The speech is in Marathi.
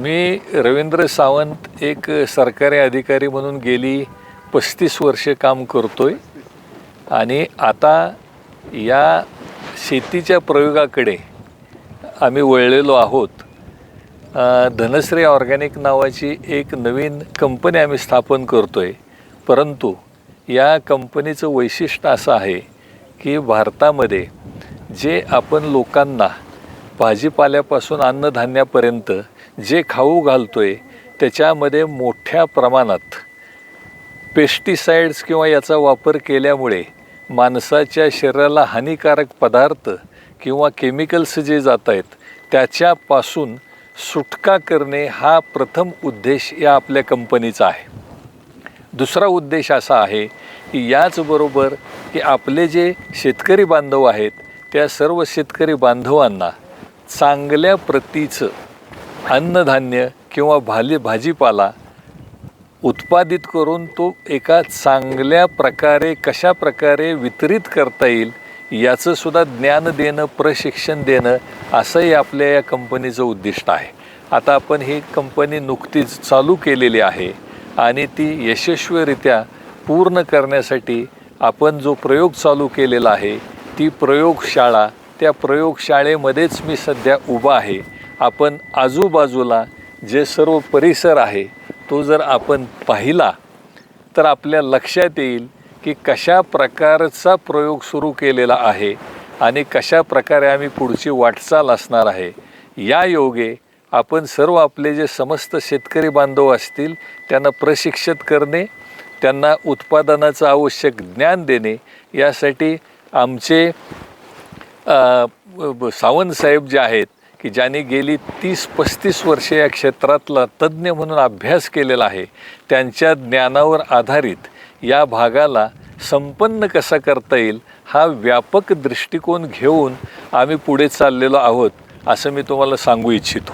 मी रवींद्र सावंत एक सरकारी अधिकारी म्हणून गेली पस्तीस वर्षे काम करतोय. आणि आता या शेतीच्या प्रयोगाकडे आम्ही वळलेलो आहोत. धनश्री ऑर्गॅनिक नावाची एक नवीन कंपनी आम्ही स्थापन करतोय. परंतु या कंपनीचं वैशिष्ट्य असं आहे की भारतामध्ये जे आपण लोकांना भाजीपाल्यापासून अन्नधान्यापर्यंत जे खाऊ घालतोय त्याच्यामध्ये मोठ्या प्रमाणात पेस्टिसाइड्स किंवा याचा वापर केल्यामुळे माणसाच्या शरीराला हानिकारक पदार्थ किंवा केमिकल्स जे जात आहेत त्याच्यापासून सुटका करणे हा प्रथम उद्देश या आपल्या कंपनीचा आहे. दुसरा उद्देश असा आहे की याचबरोबर की आपले जे शेतकरी बांधव आहेत त्या सर्व शेतकरी बांधवांना चांगल्या प्रतीचं अन्नधान्य किंवा भाली भाजीपाला उत्पादित करून तो एका चांगल्या प्रकारे कशा प्रकारे वितरित करता येईल याचं सुद्धा ज्ञान देणं प्रशिक्षण देणं असंही आपल्या या कंपनीचं उद्दिष्ट आहे. आता आपण ही कंपनी नुकतीच चालू केलेली आहे आणि ती यशस्वीरित्या पूर्ण करण्यासाठी आपण जो प्रयोग चालू केलेला आहे ती प्रयोगशाळा त्या प्रयोगशाळेमध्येच मी सध्या उभा आहे. आपण आजूबाजूला जे सर्व परिसर आहे तो जर आपण पाहिला तर आपल्या लक्षात येईल की कशा प्रकारचा प्रयोग सुरू केलेला आहे आणि कशा प्रकारे आम्ही पुढची वाटचाल असणार आहे. या योगे आपण सर्व आपले जे समस्त शेतकरी बांधव असतील त्यांना प्रशिक्षित करणे त्यांना उत्पादनाचं आवश्यक ज्ञान देणे यासाठी आमचे सावंतसाहेब जे आहेत की ज्यांनी गेली तीस पस्तीस वर्षे या क्षेत्रातला तज्ज्ञ म्हणून अभ्यास केलेला आहे त्यांच्या ज्ञानावर आधारित या भागाला संपन्न कसा करता येईल हा व्यापक दृष्टिकोन घेऊन आम्ही पुढे चाललेलो आहोत असं मी तुम्हाला सांगू इच्छितो.